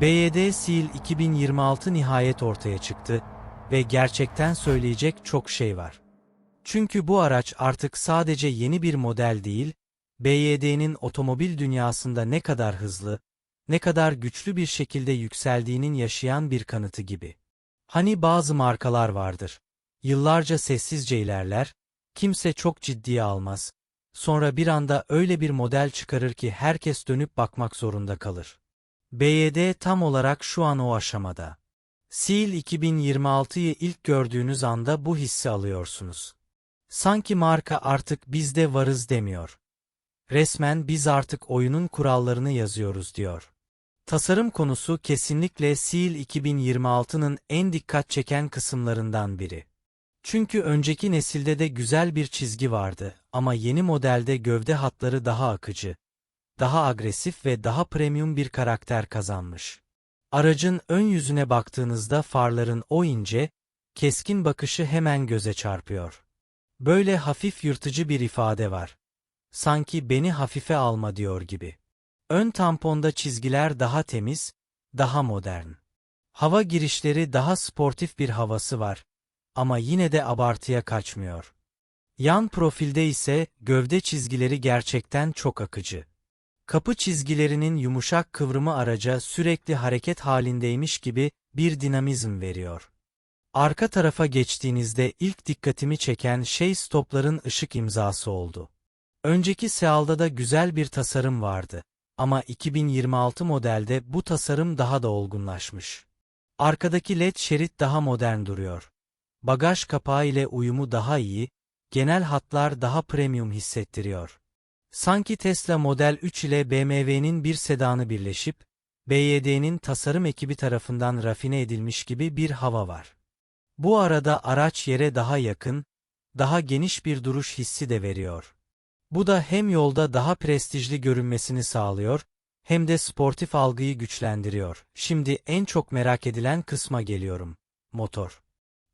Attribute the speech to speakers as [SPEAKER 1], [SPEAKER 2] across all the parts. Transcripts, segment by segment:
[SPEAKER 1] BYD Seal 2026 nihayet ortaya çıktı ve gerçekten söyleyecek çok şey var. Çünkü bu araç artık sadece yeni bir model değil, BYD'nin otomobil dünyasında ne kadar hızlı, ne kadar güçlü bir şekilde yükseldiğinin yaşayan bir kanıtı gibi. Hani bazı markalar vardır. Yıllarca sessizce ilerler, kimse çok ciddiye almaz. Sonra bir anda öyle bir model çıkarır ki herkes dönüp bakmak zorunda kalır. BYD tam olarak şu an o aşamada. Seal 2026'yı ilk gördüğünüz anda bu hissi alıyorsunuz. Sanki marka artık biz de varız demiyor. Resmen biz artık oyunun kurallarını yazıyoruz diyor. Tasarım konusu kesinlikle Seal 2026'nın en dikkat çeken kısımlarından biri. Çünkü önceki nesilde de güzel bir çizgi vardı ama yeni modelde gövde hatları daha akıcı, daha agresif ve daha premium bir karakter kazanmış. Aracın ön yüzüne baktığınızda farların o ince, keskin bakışı hemen göze çarpıyor. Böyle hafif yırtıcı bir ifade var. Sanki beni hafife alma diyor gibi. Ön tamponda çizgiler daha temiz, daha modern. Hava girişleri daha sportif bir havası var ama yine de abartıya kaçmıyor. Yan profilde ise gövde çizgileri gerçekten çok akıcı. Kapı çizgilerinin yumuşak kıvrımı araca sürekli hareket halindeymiş gibi bir dinamizm veriyor. Arka tarafa geçtiğinizde ilk dikkatimi çeken şey stopların ışık imzası oldu. Önceki Seal'da da güzel bir tasarım vardı. Ama 2026 modelde bu tasarım daha da olgunlaşmış. Arkadaki led şerit daha modern duruyor. Bagaj kapağı ile uyumu daha iyi, genel hatlar daha premium hissettiriyor. Sanki Tesla Model 3 ile BMW'nin bir sedanı birleşip, BYD'nin tasarım ekibi tarafından rafine edilmiş gibi bir hava var. Bu arada araç yere daha yakın, daha geniş bir duruş hissi de veriyor. Bu da hem yolda daha prestijli görünmesini sağlıyor, hem de sportif algıyı güçlendiriyor. Şimdi en çok merak edilen kısma geliyorum. Motor.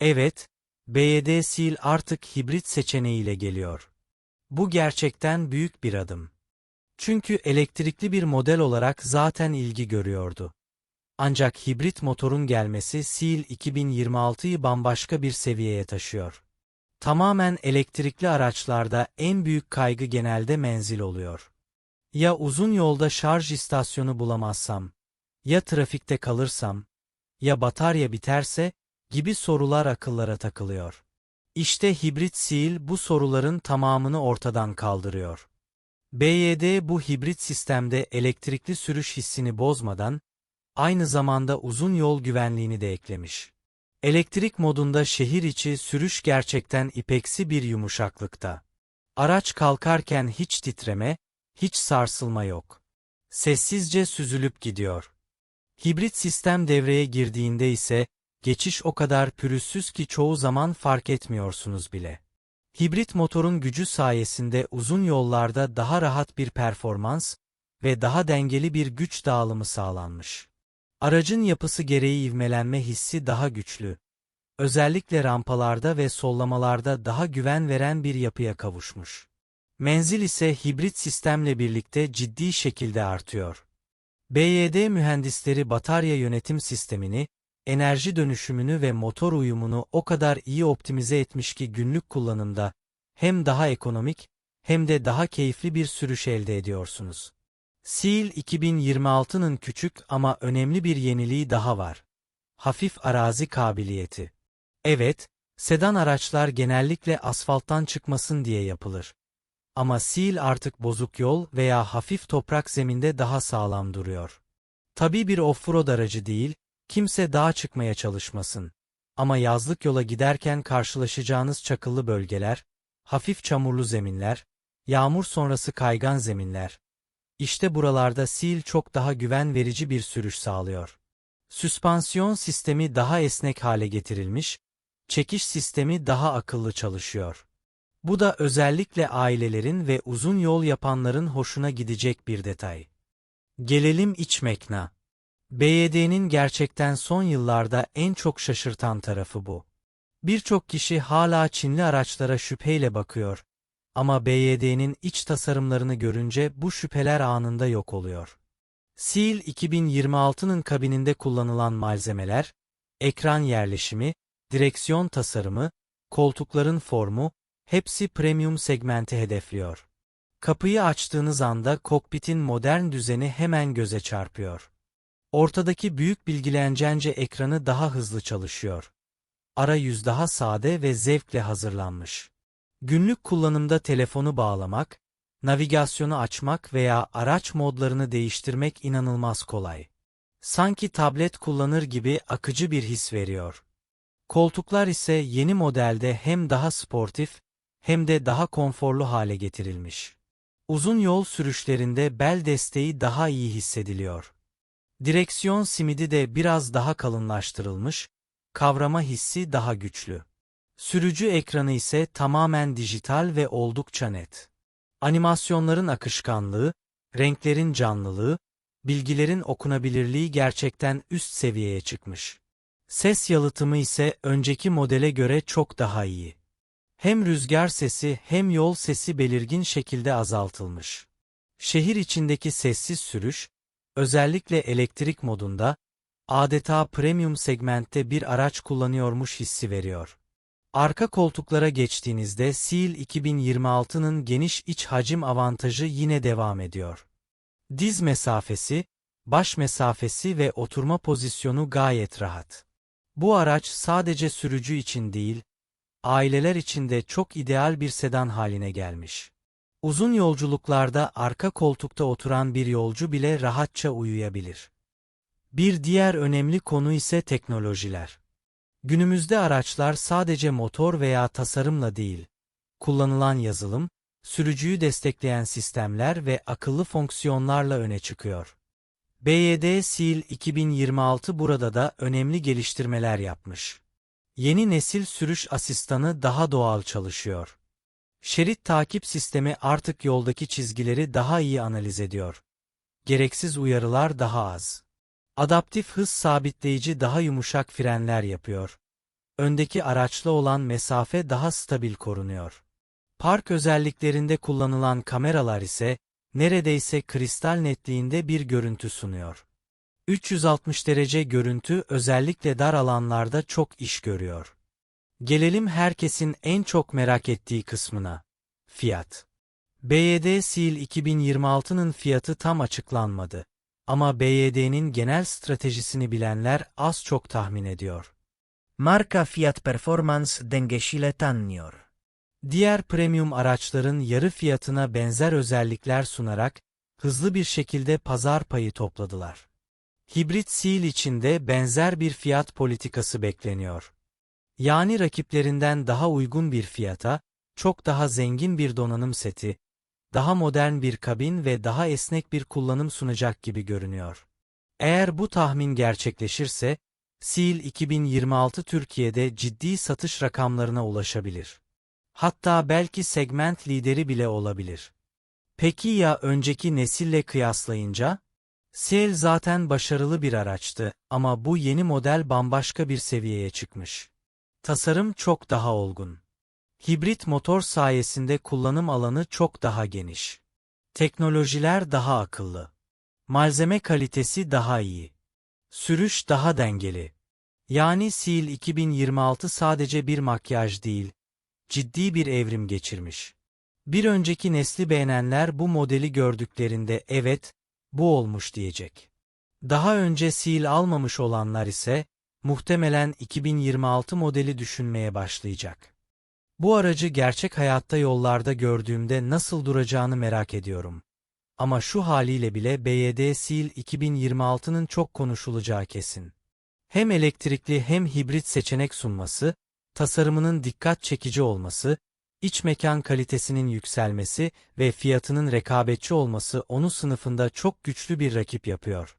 [SPEAKER 1] Evet, BYD Seal artık hibrit seçeneğiyle geliyor. Bu gerçekten büyük bir adım. Çünkü elektrikli bir model olarak zaten ilgi görüyordu. Ancak hibrit motorun gelmesi Seal 2026'yı bambaşka bir seviyeye taşıyor. Tamamen elektrikli araçlarda en büyük kaygı genelde menzil oluyor. Ya uzun yolda şarj istasyonu bulamazsam, ya trafikte kalırsam, ya batarya biterse gibi sorular akıllara takılıyor. İşte hibrit Seal bu soruların tamamını ortadan kaldırıyor. BYD bu hibrit sistemde elektrikli sürüş hissini bozmadan, aynı zamanda uzun yol güvenliğini de eklemiş. Elektrik modunda şehir içi sürüş gerçekten ipeksi bir yumuşaklıkta. Araç kalkarken hiç titreme, hiç sarsılma yok. Sessizce süzülüp gidiyor. Hibrit sistem devreye girdiğinde ise geçiş o kadar pürüzsüz ki çoğu zaman fark etmiyorsunuz bile. Hibrit motorun gücü sayesinde uzun yollarda daha rahat bir performans ve daha dengeli bir güç dağılımı sağlanmış. Aracın yapısı gereği ivmelenme hissi daha güçlü. Özellikle rampalarda ve sollamalarda daha güven veren bir yapıya kavuşmuş. Menzil ise hibrit sistemle birlikte ciddi şekilde artıyor. BYD mühendisleri batarya yönetim sistemini, enerji dönüşümünü ve motor uyumunu o kadar iyi optimize etmiş ki günlük kullanımda hem daha ekonomik hem de daha keyifli bir sürüş elde ediyorsunuz. Seal 2026'nın küçük ama önemli bir yeniliği daha var. Hafif arazi kabiliyeti. Evet, sedan araçlar genellikle asfalttan çıkmasın diye yapılır. Ama Seal artık bozuk yol veya hafif toprak zeminde daha sağlam duruyor. Tabii bir offroad aracı değil, kimse dağa çıkmaya çalışmasın. Ama yazlık yola giderken karşılaşacağınız çakıllı bölgeler, hafif çamurlu zeminler, yağmur sonrası kaygan zeminler, işte buralarda Seal çok daha güven verici bir sürüş sağlıyor. Süspansiyon sistemi daha esnek hale getirilmiş, çekiş sistemi daha akıllı çalışıyor. Bu da özellikle ailelerin ve uzun yol yapanların hoşuna gidecek bir detay. Gelelim iç mekna. BYD'nin gerçekten son yıllarda en çok şaşırtan tarafı bu. Birçok kişi hala Çinli araçlara şüpheyle bakıyor ama BYD'nin iç tasarımlarını görünce bu şüpheler anında yok oluyor. Seal 2026'nın kabininde kullanılan malzemeler, ekran yerleşimi, direksiyon tasarımı, koltukların formu, hepsi premium segmenti hedefliyor. Kapıyı açtığınız anda kokpitin modern düzeni hemen göze çarpıyor. Ortadaki büyük bilgilencence ekranı daha hızlı çalışıyor. Arayüz daha sade ve zevkle hazırlanmış. Günlük kullanımda telefonu bağlamak, navigasyonu açmak veya araç modlarını değiştirmek inanılmaz kolay. Sanki tablet kullanır gibi akıcı bir his veriyor. Koltuklar ise yeni modelde hem daha sportif hem de daha konforlu hale getirilmiş. Uzun yol sürüşlerinde bel desteği daha iyi hissediliyor. Direksiyon simidi de biraz daha kalınlaştırılmış, kavrama hissi daha güçlü. Sürücü ekranı ise tamamen dijital ve oldukça net. Animasyonların akışkanlığı, renklerin canlılığı, bilgilerin okunabilirliği gerçekten üst seviyeye çıkmış. Ses yalıtımı ise önceki modele göre çok daha iyi. Hem rüzgar sesi hem yol sesi belirgin şekilde azaltılmış. Şehir içindeki sessiz sürüş, özellikle elektrik modunda, adeta premium segmentte bir araç kullanıyormuş hissi veriyor. Arka koltuklara geçtiğinizde Seal 2026'nın geniş iç hacim avantajı yine devam ediyor. Diz mesafesi, baş mesafesi ve oturma pozisyonu gayet rahat. Bu araç sadece sürücü için değil, aileler için de çok ideal bir sedan haline gelmiş. Uzun yolculuklarda arka koltukta oturan bir yolcu bile rahatça uyuyabilir. Bir diğer önemli konu ise teknolojiler. Günümüzde araçlar sadece motor veya tasarımla değil, kullanılan yazılım, sürücüyü destekleyen sistemler ve akıllı fonksiyonlarla öne çıkıyor. BYD Seal 2026 burada da önemli geliştirmeler yapmış. Yeni nesil sürüş asistanı daha doğal çalışıyor. Şerit takip sistemi artık yoldaki çizgileri daha iyi analiz ediyor. Gereksiz uyarılar daha az. Adaptif hız sabitleyici daha yumuşak frenler yapıyor. Öndeki araçla olan mesafe daha stabil korunuyor. Park özelliklerinde kullanılan kameralar ise neredeyse kristal netliğinde bir görüntü sunuyor. 360 derece görüntü özellikle dar alanlarda çok iş görüyor. Gelelim herkesin en çok merak ettiği kısmına. Fiyat. BYD Seal 2026'nın fiyatı tam açıklanmadı. Ama BYD'nin genel stratejisini bilenler az çok tahmin ediyor.
[SPEAKER 2] Marka Fiat Performance dengesiyle tanınıyor.
[SPEAKER 1] Diğer premium araçların yarı fiyatına benzer özellikler sunarak hızlı bir şekilde pazar payı topladılar. Hibrit Seal için de benzer bir fiyat politikası bekleniyor. Yani rakiplerinden daha uygun bir fiyata, çok daha zengin bir donanım seti, daha modern bir kabin ve daha esnek bir kullanım sunacak gibi görünüyor. Eğer bu tahmin gerçekleşirse, Seal 2026 Türkiye'de ciddi satış rakamlarına ulaşabilir. Hatta belki segment lideri bile olabilir. Peki ya önceki nesille kıyaslayınca? Seal zaten başarılı bir araçtı ama bu yeni model bambaşka bir seviyeye çıkmış. Tasarım çok daha olgun. Hibrit motor sayesinde kullanım alanı çok daha geniş. Teknolojiler daha akıllı. Malzeme kalitesi daha iyi. Sürüş daha dengeli. Yani Seal 2026 sadece bir makyaj değil, ciddi bir evrim geçirmiş. Bir önceki nesli beğenenler bu modeli gördüklerinde evet, bu olmuş diyecek. Daha önce Seal almamış olanlar ise, muhtemelen 2026 modeli düşünmeye başlayacak. Bu aracı gerçek hayatta yollarda gördüğümde nasıl duracağını merak ediyorum. Ama şu haliyle bile BYD Seal 2026'nın çok konuşulacağı kesin. Hem elektrikli hem hibrit seçenek sunması, tasarımının dikkat çekici olması, iç mekan kalitesinin yükselmesi ve fiyatının rekabetçi olması onu sınıfında çok güçlü bir rakip yapıyor.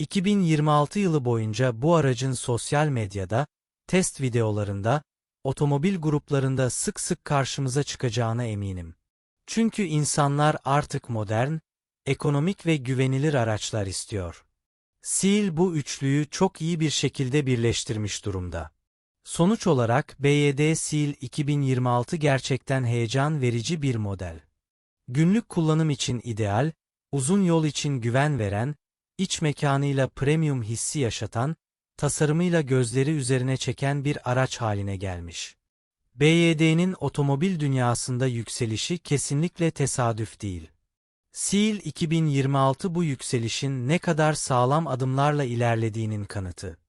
[SPEAKER 1] 2026 yılı boyunca bu aracın sosyal medyada, test videolarında, otomobil gruplarında sık sık karşımıza çıkacağına eminim. Çünkü insanlar artık modern, ekonomik ve güvenilir araçlar istiyor. Seal bu üçlüyü çok iyi bir şekilde birleştirmiş durumda. Sonuç olarak BYD Seal 2026 gerçekten heyecan verici bir model. Günlük kullanım için ideal, uzun yol için güven veren, iç mekanıyla premium hissi yaşatan, tasarımıyla gözleri üzerine çeken bir araç haline gelmiş. BYD'nin otomobil dünyasında yükselişi kesinlikle tesadüf değil. Seal 2026 bu yükselişin ne kadar sağlam adımlarla ilerlediğinin kanıtı.